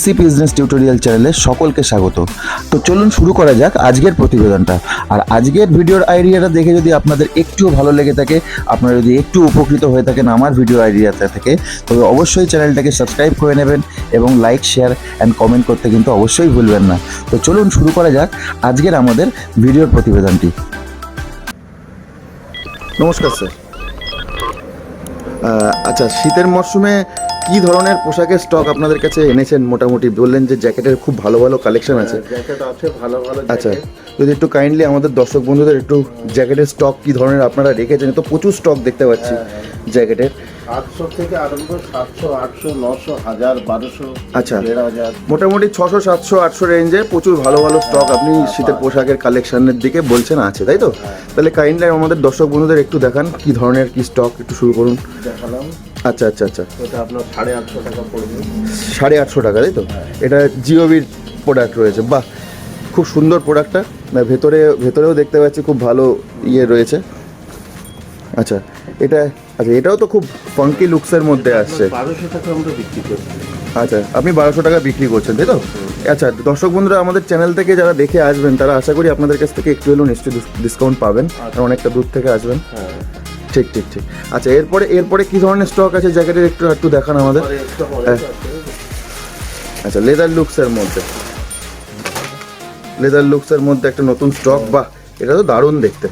পিসি business tutorial চ্যানেলে সকলকে স্বাগত। তো চলুন শুরু করা যাক আজকের প্রতিবেদনটা। আর আজকের ভিডিওর আইডিয়াটা দেখে যদি আপনাদের একটুও ভালো লেগে থাকে, আপনারা যদি একটু উপকৃত হয়ে থাকেন আমার ভিডিও আইডিয়াটা থেকে, তবে অবশ্যই চ্যানেলটাকে সাবস্ক্রাইব করে নেবেন এবং লাইক, শেয়ার অ্যান্ড কমেন্ট করতে কিন্তু অবশ্যই ভুলবেন না। তো চলুন শুরু করা যাক আজকের আমাদের ভিডিওর প্রতিবেদনটি। নমস্কার, স্যার। আচ্ছা শীতের মরশুমে কি ধরনের পোশাকের স্টক আপনাদের কাছে এনেছেন? মোটামুটি বললেন যে জ্যাকেটের খুব ভালো ভালো কালেকশন আছে। জ্যাকেট আছে ভালো ভালো আচ্ছা যদি একটু কাইন্ডলি আমাদের দর্শক বন্ধুদের একটু জ্যাকেটের স্টক কি ধরনের আপনারা রেখেছেন? তো প্রচুর স্টক দেখতে পাচ্ছি জ্যাকেটের। আটশো থেকে আরম্ভ সাতশো আটশো নশো হাজার বারোশো আচ্ছা। দেড় হাজার। মোটামুটি ছশো সাতশো আটশো রেঞ্জে প্রচুর ভালো ভালো স্টক আপনি শীতের পোশাকের কালেকশনের দিকে বলছেন আছে তাই তো? তাহলে কাইন্ডলি আমাদের দর্শক বন্ধুদের একটু দেখান কি ধরনের কি স্টক একটু শুরু করুন। দেখালাম। আচ্ছা আচ্ছা আচ্ছা। ওটা আপনার সাড়ে আটশো টাকা পড়বে। সাড়ে আটশো টাকা তাই তো? এটা জিওবির প্রোডাক্ট রয়েছে। বাহ! খুব সুন্দর প্রোডাক্টটা না ভেতরে ভেতরেও দেখতে পাচ্ছি খুব ভালো ইয়ে রয়েছে। আচ্ছা এটা আচ্ছা এটাও তো খুব ফাঙ্কি লুকসের মধ্যে আসছে। বারোশো টাকা আমরা বিক্রি করছি। আচ্ছা আপনি বারোশো টাকা বিক্রি করছেন তাই তো? আচ্ছা দর্শক বন্ধুরা আমাদের চ্যানেল থেকে যারা দেখে আসবেন তারা আশা করি আপনাদের কাছ থেকে একটু হলেও নিশ্চয়ই ডিসকাউন্ট পাবেন আর অনেকটা দূর থেকে আসবেন। হ্যাঁ। ঠিক ঠিক ঠিক। আচ্ছা এরপরে এরপরে কি ধরনের স্টক আছে? জ্যাকেটের একটু একটু দেখান আমাদের। হ্যাঁ। আচ্ছা লেদার লুকসের মধ্যে। লেদার লুকসের মধ্যে একটা নতুন স্টক বা এটা তো দারুণ দেখতে।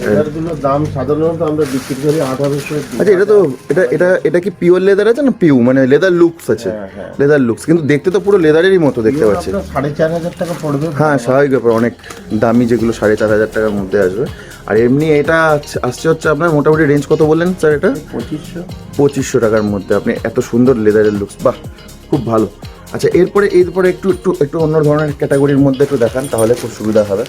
লেদারগুলোর দাম সাধারণত আমরা বিক্রি করি আঠারোশো আচ্ছা এটা তো এটা এটা এটা কি পিওর লেদার আছে না পিউ মানে লেদার লুকস আছে। হ্যাঁ, হ্যাঁ। লেদার লুকস কিন্তু দেখতে তো পুরো লেদারেরই মতো দেখতে পাচ্ছি। সাড়ে চার হাজার টাকা পড়বে। হ্যাঁ স্বাভাবিক ব্যাপার। অনেক দামি যেগুলো সাড়ে চার হাজার টাকার মধ্যে আসবে। আর এমনি এটা আসছে হচ্ছে আপনার মোটামুটি রেঞ্জ কত বললেন স্যার এটা? পঁচিশশো। পঁচিশশো টাকার মধ্যে। আপনি এত সুন্দর লেদারের লুকস বাহ খুব ভালো। আচ্ছা এরপরে এরপরে একটু একটু একটু অন্য ধরনের ক্যাটাগরির মধ্যে একটু দেখান তাহলে খুব সুবিধা হবে।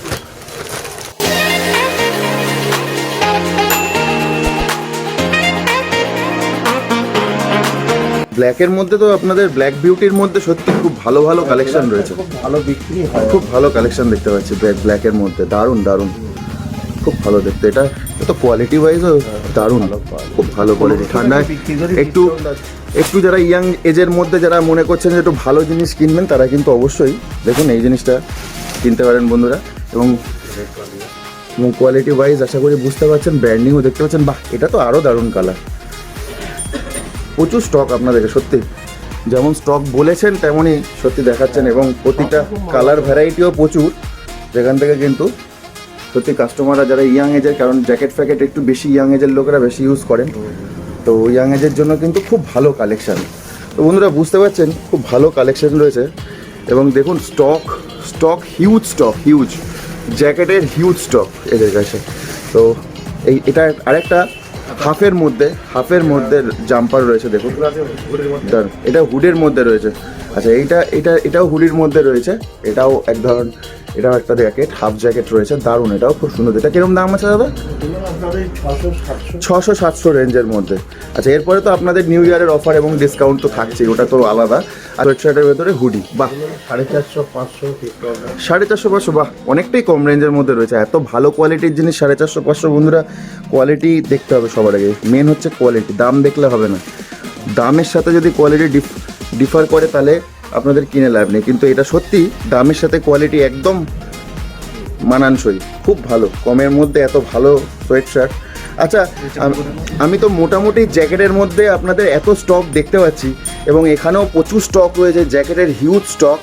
ব্ল্যাকের মধ্যে তো আপনাদের ব্ল্যাক বিউটির মধ্যে সত্যি খুব ভালো ভালো কালেকশন রয়েছে। খুব ভালো বিক্রি হয়। খুব ভালো কালেকশন দেখতে পাচ্ছি ব্ল্যাক ব্ল্যাকের মধ্যে। দারুণ দারুণ। খুব ভালো দেখতে। এটা তো কোয়ালিটি ওয়াইজও দারুণ। খুব ভালো কোয়ালিটি ঠান্ডায় একটু একটু যারা ইয়াং এজের মধ্যে যারা মনে করছেন যে একটু ভালো জিনিস কিনবেন তারা কিন্তু অবশ্যই দেখুন এই জিনিসটা কিনতে পারেন বন্ধুরা। এবং এবং কোয়ালিটি ওয়াইজ আশা করি বুঝতে পারছেন ব্র্যান্ডিংও দেখতে পাচ্ছেন। বাহ এটা তো আরও দারুণ কালার প্রচুর স্টক আপনাদেরকে, সত্যি। যেমন স্টক বলেছেন, তেমনই সত্যি দেখাচ্ছেন এবং প্রতিটা কালার ভ্যারাইটিও প্রচুর। যেখান থেকে কিন্তু সত্যি কাস্টমাররা যারা ইয়াং এজের কারণ জ্যাকেট ফ্যাকেট একটু বেশি ইয়াং এজের লোকেরা বেশি ইউজ করেন। তো ইয়াং এজের জন্য কিন্তু খুব ভালো কালেকশান তো বন্ধুরা, বুঝতে পারছেন, খুব ভালো কালেকশান রয়েছে। এবং দেখুন stock stock huge stock huge জ্যাকেটের হিউজ স্টক এদের কাছে। তো এই, এটা আরেকটা হাফের মধ্যে হাফের মধ্যে জাম্পার রয়েছে, দেখুন। এটা হুডের মধ্যে রয়েছে। আচ্ছা এইটা, এটা, এটাও হুডির মধ্যে রয়েছে। এটাও এক ধরন এটাও একটা জ্যাকেট হাফ জ্যাকেট রয়েছে, দারুণ এটাও, খুব সুন্দর। এটা কীরকম দাম আছে দাদা? ছশো সাতশো রেঞ্জের মধ্যে। আচ্ছা এরপরে তো আপনাদের নিউ ইয়ারের অফার এবং ডিসকাউন্ট তো থাকছেই, ওটা তো আলাদা। আর ওয়েবসাইটের ভেতরে হুডি বাহ। সাড়ে চারশো পাঁচশো সাড়ে চারশো পাঁচশো বাহ, অনেকটাই কম রেঞ্জের মধ্যে রয়েছে। এত ভালো কোয়ালিটির জিনিস, সাড়ে চারশো পাঁচশো বন্ধুরা কোয়ালিটি দেখতে হবে সবার আগে। মেন হচ্ছে কোয়ালিটি দাম দেখলে হবে না। দামের সাথে যদি কোয়ালিটি ডিফার করে, তাহলে আপনাদের কিনে লাভ নেই। কিন্তু এটা সত্যি দামের সাথে কোয়ালিটি একদম মানানসই। খুব ভালো। কমের মধ্যে এত ভালো সোয়েট শার্ট আচ্ছা আমি তো মোটামুটি জ্যাকেটের মধ্যে আপনাদের এত স্টক দেখতে পাচ্ছি এবং এখানেও প্রচুর স্টক রয়েছে জ্যাকেটের হিউজ স্টক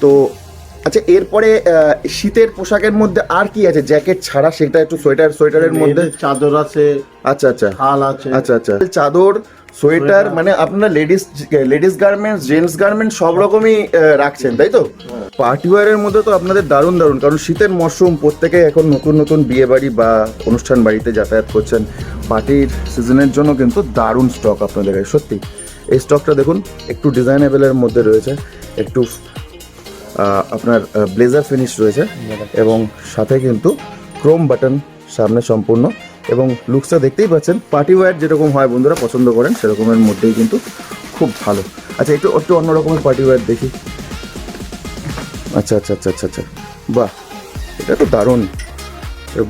তো আচ্ছা এরপরে শীতের পোশাকের মধ্যে আর কি আছে? জ্যাকেট ছাড়া সেটা একটু সোয়েটার সোয়েটারের মধ্যে চাদর আছে আচ্ছা আচ্ছা। আছে। আচ্ছা আচ্ছা। চাদর সোয়েটার মানে আপনারা ladies ladies garments gents garments সব রকমই রাখছেন তাই তো? পার্টি ওয়ারের মধ্যে তো আপনাদের দারুণ দারুণ কারণ শীতের মরশুম প্রত্যেকে এখন নতুন নতুন বিয়ে বাড়ি বা অনুষ্ঠান বাড়িতে যাতায়াত করছেন। পার্টির সিজনের জন্য কিন্তু দারুণ স্টক আপনাদের সত্যি। এই স্টকটা দেখুন একটু ডিজাইনেবলের মধ্যে রয়েছে একটু আপনার ব্লেজার ফিনিশ রয়েছে এবং সাথে কিন্তু ক্রোম বাটন সামনে সম্পূর্ণ। এবং লুকসটা দেখতেই পাচ্ছেন। পার্টি ওয়্যার যেরকম হয় বন্ধুরা পছন্দ করেন সেরকমের মধ্যেই কিন্তু খুব ভালো। আচ্ছা একটু একটু অন্য রকমের পার্টি ওয়্যার দেখি। আচ্ছা আচ্ছা আচ্ছা আচ্ছা আচ্ছা। বাহ এটা তো দারুণ।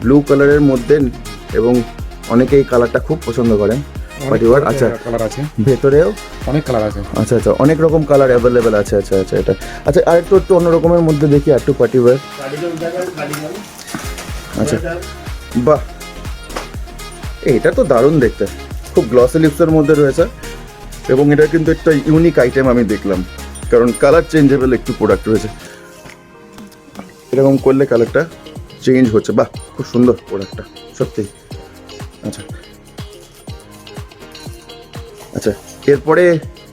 ব্লু কালারের মধ্যে এবং অনেকেই কালারটা খুব পছন্দ করেন পার্টি ওয়ার আচ্ছা কালার আছে। ভেতরেও? অনেক কালার আছে। আচ্ছা আচ্ছা অনেক রকম কালার অ্যাভেলেবেল আছে আচ্ছা আচ্ছা এটা। আচ্ছা আর একটু একটু অন্য রকমের মধ্যে দেখি আর একটু পার্টি ওয়ার আচ্ছা। বাহ এটা তো দারুণ দেখতে। খুব গ্লসি লিপসের মধ্যে রয়েছে। এবং এটা কিন্তু একটা ইউনিক আইটেম আমি দেখলাম। কারণ কালার চেঞ্জেবল একটু প্রোডাক্ট রয়েছে। এরকম করলে কালারটা চেঞ্জ হচ্ছে। বাহ খুব সুন্দর প্রোডাক্টটা সত্যি আচ্ছা। আচ্ছা এরপরে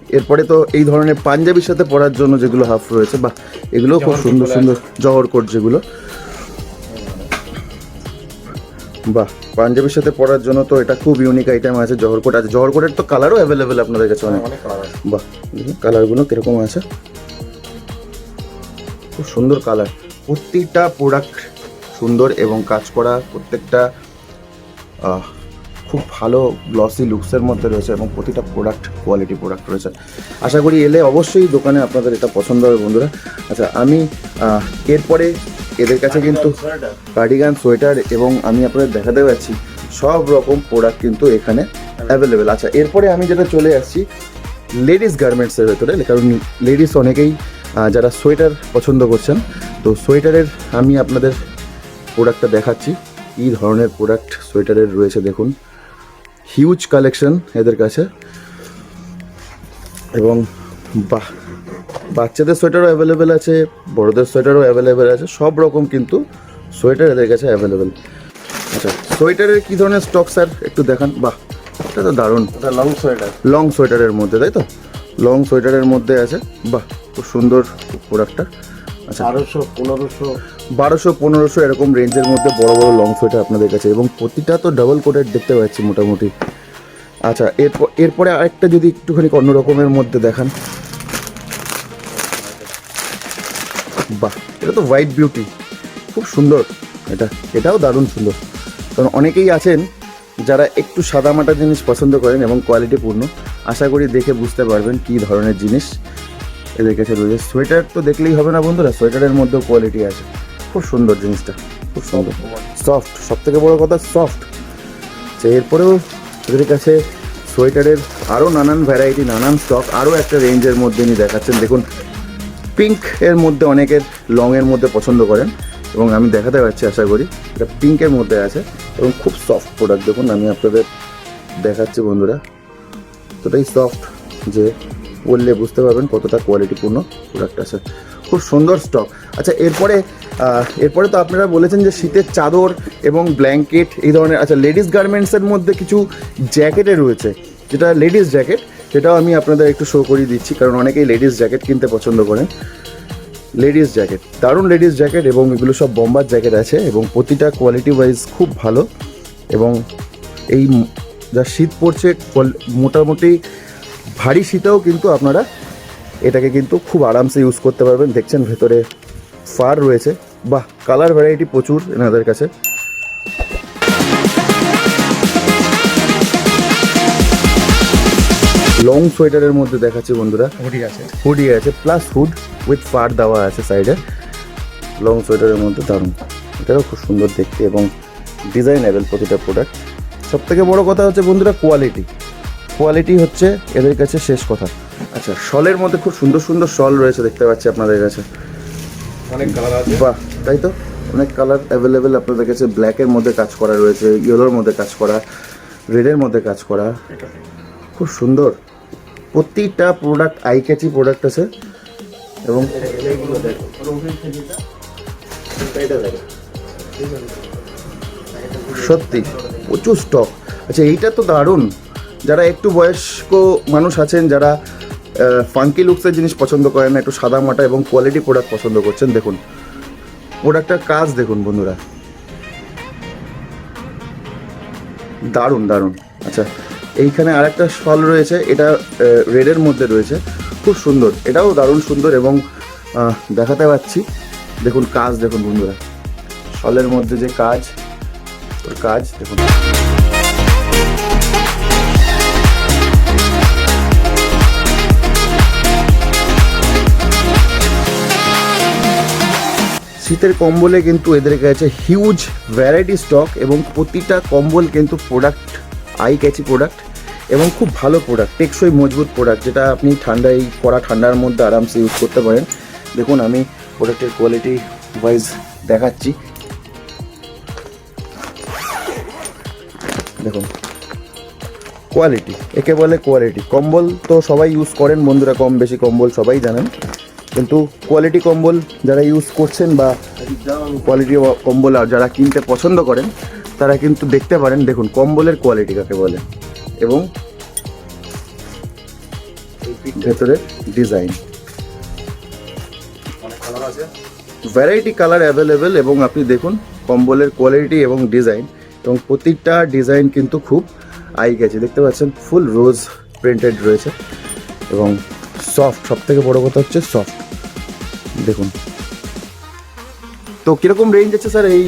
এরপরে তো এই ধরনের পাঞ্জাবির সাথে পরার জন্য যেগুলো হাফ রয়েছে বাহ এগুলো খুব সুন্দর সুন্দর জহর কোট যেগুলো। বাহ পাঞ্জাবির সাথে পরার জন্য তো এটা খুব ইউনিক আইটেম আছে জহরকোট আছে। জহরকোটের তো কালারও অ্যাভেলেবেল আপনাদের কাছে অনেক। অনেক কালার বাহ দেখুন কালারগুলো কীরকম আছে। খুব সুন্দর কালার প্রত্যেকটা প্রোডাক্ট সুন্দর এবং কাজ করা প্রত্যেকটা খুব ভালো গ্লসি লুকসের মধ্যে রয়েছে এবং প্রতিটা প্রোডাক্ট কোয়ালিটি প্রোডাক্ট রয়েছে। আশা করি এলে অবশ্যই দোকানে আপনাদের এটা পছন্দ হবে বন্ধুরা। আচ্ছা আমি এরপরে এদের কাছে কিন্তু কার্ডিগান সোয়েটার এবং আমি আপনাদের দেখাতে পাচ্ছি সব রকম প্রোডাক্ট কিন্তু এখানে অ্যাভেলেবেল আচ্ছা এরপরে আমি যেটা চলে আসছি লেডিস গার্মেন্টসের ভেতরে কারণ লেডিস অনেকেই যারা সোয়েটার পছন্দ করছেন তো সোয়েটারের আমি আপনাদের প্রোডাক্টটা দেখাচ্ছি। কী ধরনের প্রোডাক্ট সোয়েটারের রয়েছে দেখুন। হিউজ কালেকশন এদের কাছে। এবং বাহ বাচ্চাদের সোয়েটারও অ্যাভেলেবেল আছে বড়দের সোয়েটারও অ্যাভেলেবেল আছে সব রকম কিন্তু সোয়েটার এদের কাছে অ্যাভেলেবেল আচ্ছা সোয়েটারের কী ধরনের স্টক স্যার একটু দেখান। বাহ এটা তো দারুণ। এটা লং সোয়েটার। লং সোয়েটারের মধ্যে তাই তো? লং সোয়েটারের মধ্যে আছে। বাহ খুব সুন্দর প্রোডাক্টটা আচ্ছা। বারোশো পনেরোশো। বারোশো পনেরোশো এরকম রেঞ্জের মধ্যে বড় বড় লং সোয়েটার আপনাদের কাছে। এবং প্রতিটা তো ডাবল কোটেড দেখতে পাচ্ছি মোটামুটি। আচ্ছা এরপর এরপরে আরেকটা যদি একটুখানি অন্য রকমের মধ্যে দেখান। বাহ, এটা তো হোয়াইট বিউটি খুব সুন্দর, এটা, এটাও দারুণ সুন্দর। কারণ অনেকেই আছেন যারা একটু সাদামাটা জিনিস পছন্দ করেন এবং কোয়ালিটিপূর্ণ আশা করি দেখে বুঝতে পারবেন কী ধরনের জিনিস এদের কাছে রয়েছে। সোয়েটার তো দেখলেই হবে না বন্ধুরা সোয়েটারের মধ্যেও কোয়ালিটি আছে। খুব সুন্দর জিনিসটা, খুব সুন্দর। সফট সব থেকে বড়ো কথা সফট তো এরপরেও এদের কাছে সোয়েটারের আরও নানান ভ্যারাইটি নানান স্টক আরও একটা রেঞ্জের মধ্যে নিয়ে দেখাচ্ছেন। দেখুন পিঙ্ক এর মধ্যে অনেকের লং এর মধ্যে পছন্দ করেন এবং আমি দেখাতে পারছি, আশা করি। এটা পিঙ্কের মধ্যে আছে এবং খুব সফট প্রোডাক্ট দেখুন, আমি আপনাদের দেখাচ্ছি বন্ধুরা। এতটাই সফট যে বললে বুঝতে পারবেন কতটা কোয়ালিটিপূর্ণ প্রোডাক্ট আছে। খুব সুন্দর স্টক আচ্ছা এরপরে এরপরে তো আপনারা বলেছেন যে শীতের চাদর এবং ব্ল্যাঙ্কেট এই ধরনের আচ্ছা লেডিস গার্মেন্টসের মধ্যে কিছু জ্যাকেটে রয়েছে, যেটা লেডিস জ্যাকেট সেটাও আমি আপনাদের একটু শো করিয়ে দিচ্ছি, কারণ অনেকেই লেডিস জ্যাকেট কিনতে পছন্দ করেন লেডিস জ্যাকেট দারুণ লেডিস জ্যাকেট এবং এগুলো সব বম্বার জ্যাকেট আছে এবং প্রতিটা কোয়ালিটি ওয়াইজ খুব ভালো এবং এই যা শীত পড়ছে মোটামুটি ভারী শীতেও কিন্তু আপনারা এটাকে কিন্তু খুব আরামসে ইউজ করতে পারবেন। দেখছেন ভেতরে ফার রয়েছে। বাহ কালার ভ্যারাইটি প্রচুর এনাদের কাছে। লং সোয়েটারের মধ্যে দেখাচ্ছি বন্ধুরা। হুডি আছে। হুডি আছে প্লাস হুড উইথ ফার দেওয়া আছে সাইডে লং সোয়েটারের মধ্যে দারুণ। এটাও খুব সুন্দর দেখতে এবং ডিজাইনেবল প্রতিটা প্রোডাক্ট সব থেকে বড় কথা হচ্ছে বন্ধুরা কোয়ালিটি কোয়ালিটি হচ্ছে এদের কাছে শেষ কথা। আচ্ছা শলের মধ্যে খুব সুন্দর সুন্দর শল রয়েছে দেখতে পাচ্ছি আপনাদের কাছে। অনেক কালার আছে। বাহ তাই তো? অনেক কালার অ্যাভেলেবেল আপনাদের কাছে। ব্ল্যাকের মধ্যে কাজ করা রয়েছে ইয়েলোর মধ্যে কাজ করা রেডের মধ্যে কাজ করা। খুব সুন্দর। প্রতিটা প্রোডাক্ট আই ক্যাচি প্রোডাক্ট আছে। এবং সত্যি, প্রচুর স্টক আচ্ছা এইটা তো দারুণ। যারা একটু বয়স্ক মানুষ আছেন, যারা ফাঙ্কি লুকসের জিনিস পছন্দ করেন একটু সাদা মাটা এবং কোয়ালিটি প্রোডাক্ট পছন্দ করছেন, দেখুন। প্রোডাক্টটার কাজ দেখুন, বন্ধুরা। দারুণ দারুণ। আচ্ছা এইখানে আরেকটা শল রয়েছে, এটা রেডের মধ্যে রয়েছে। খুব সুন্দর, এটাও দারুণ সুন্দর এবং দেখাতে পাচ্ছি। দেখুন কাজ, দেখুন বন্ধুরা। শলের মধ্যে যে কাজ কাজ, দেখুন। শীতের কম্বলে কিন্তু এদের কাছে হিউজ ভ্যারাইটি স্টক এবং প্রতিটা কম্বল কিন্তু প্রোডাক্ট আই ক্যাচি প্রোডাক্ট এবং খুব ভালো প্রোডাক্ট টেকসই মজবুত প্রোডাক্ট যেটা আপনি ঠান্ডায়, কড়া ঠান্ডার মধ্যে আরামসে ইউজ করতে পারেন। দেখুন, আমি প্রোডাক্টের কোয়ালিটি ওয়াইজ দেখাচ্ছি। দেখুন কোয়ালিটি একে বলে কোয়ালিটি কম্বল তো সবাই ইউজ করেন, বন্ধুরা কম বেশি কম্বল সবাই জানেন। কিন্তু কোয়ালিটি কম্বল যারা ইউজ করছেন বা কোয়ালিটি কম্বল যারা কিনতে পছন্দ করেন তারা কিন্তু দেখতে পারেন দেখুন কম্বলের কোয়ালিটি কাকে বলে। এবং ভেতরের ডিজাইন আছে। ভ্যারাইটি কালার অ্যাভেলেবেল এবং আপনি দেখুন কম্বলের কোয়ালিটি এবং ডিজাইন এবং প্রতিটা ডিজাইন কিন্তু খুব আই গেছে। দেখতে পাচ্ছেন ফুল রোজ প্রিন্টেড রয়েছে। এবং সফট সব থেকে বড় কথা হচ্ছে সফট দেখুন। তো কীরকম রেঞ্জ আছে স্যার এই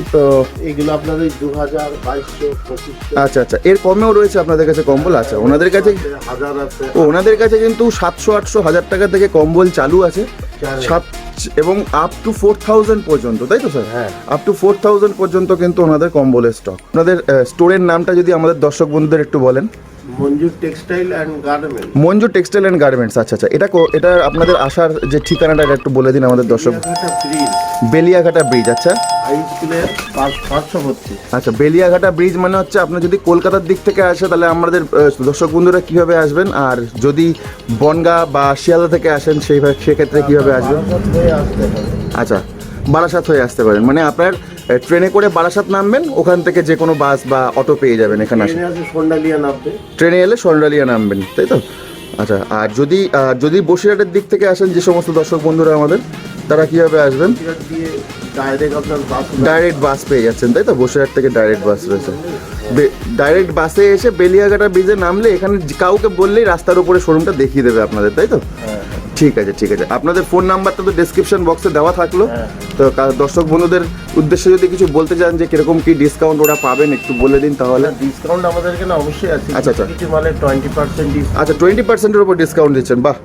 আপনার ওই দু হাজার বাইশশো পঁচিশশো। আচ্ছা আচ্ছা। এর কমেও রয়েছে আপনাদের কাছে কম্বল? আছে ওনাদের কাছে হাজার আছে। ও ওনাদের কাছে কিন্তু সাতশো আটশো হাজার টাকা থেকে কম্বল চালু আছে। সাত এবং আপ টু ফোর থাউজেন্ড পর্যন্ত তাই তো স্যার হ্যাঁ। আপ টু ফোর থাউজেন্ড পর্যন্ত কিন্তু ওনাদের কম্বলের স্টক আপনাদের স্টোরের নামটা যদি আমাদের দর্শক বন্ধুদের একটু বলেন। Manju textile and garment Manju textile and garments আচ্ছা আচ্ছা। এটা এটা আপনাদের আসার যে ঠিকানাটা একটু বলে দিন আমাদের দর্শক। বেলিয়াঘাটা ব্রিজ আচ্ছা। আচ্ছা বেলিয়াঘাটা ব্রিজ মানে হচ্ছে আপনি যদি কলকাতার দিক থেকে আসে তাহলে আমাদের দর্শক বন্ধুরা কীভাবে আসবেন? আর যদি বনগা বা শিয়ালদা থেকে আসেন সেই সেক্ষেত্রে কীভাবে আসবেন? আচ্ছা বারাসাত হয়ে আসতে পারেন। মানে আপনার ট্রেনে করে বারাসাত নামবেন ওখান থেকে যে কোনো বাস বা অটো পেয়ে যাবেন এখানে আসে। ট্রেনে এলে সন্ডালিয়া নামবেন তাই তো? আচ্ছা আর যদি যদি বসিরহাটের দিক থেকে আসেন যে সমস্ত দর্শক বন্ধুরা আমাদের তারা কীভাবে আসবেন? ডাইরেক্ট বাস পেয়ে যাচ্ছেন। তাই তো? বসিরহাট থেকে ডাইরেক্ট বাস রয়েছে। ডাইরেক্ট বাসে এসে বেলিয়াঘাটা ব্রিজে নামলে এখানে কাউকে বললেই রাস্তার উপরে শোরুমটা দেখিয়ে দেবে আপনাদের তাই তো? হ্যাঁ, ঠিক আছে ঠিক আছে। আপনাদের ফোন নাম্বারটা তো ডেসক্রিপশন বক্সে দেওয়া থাকল। হ্যাঁ। তো দর্শক বন্ধুদের উদ্দেশ্যে যদি কিছু বলতে চান যে কীরকম কি ডিসকাউন্ট ওরা পাবেন একটু বলে দিন তাহলে। ডিসকাউন্ট আমাদের এখানে অবশ্যই আছে। আচ্ছা, আচ্ছা। কিছু টোয়েন্টি পার্সেন্ট আচ্ছা টোয়েন্টি পার্সেন্টের উপর ডিসকাউন্ট দিচ্ছেন বাহ।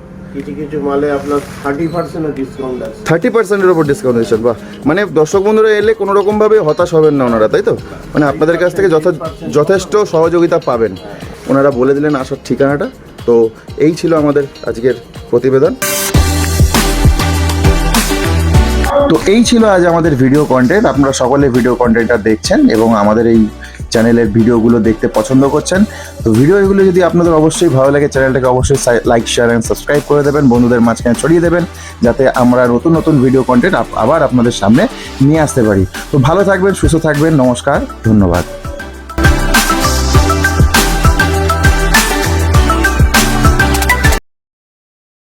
আপনার থার্টি পার্সেন্টও ডিসকাউন্ট থার্টি পার্সেন্টের উপর ডিসকাউন্ট দিচ্ছেন বাহ। মানে দর্শক বন্ধুরা এলে কোনো রকমভাবে হতাশ হবেন না ওনারা, তাই তো? মানে আপনাদের কাছ থেকে যথা যথেষ্ট সহযোগিতা পাবেন। ওনারা বলে দিলেন আসার ঠিকানাটা। তো এই ছিল আমাদের আজকের প্রতিবেদন। তো এই ছিল আজ আমাদের ভিডিও কন্টেন্ট আপনারা সকলে ভিডিও কন্টেন্টটা দেখছেন এবং আমাদের এই চ্যানেলের ভিডিওগুলো দেখতে পছন্দ করছেন। তো ভিডিওগুলো যদি আপনাদের অবশ্যই ভালো লাগে চ্যানেলটাকে অবশ্যই লাইক শেয়ার অ্যান্ড সাবস্ক্রাইব করে দেবেন। বন্ধুদের মাঝখানে ছড়িয়ে দেবেন যাতে আমরা নতুন নতুন ভিডিও কন্টেন্ট আবার আপনাদের সামনে নিয়ে আসতে পারি। তো ভালো থাকবেন সুস্থ থাকবেন। নমস্কার ধন্যবাদ।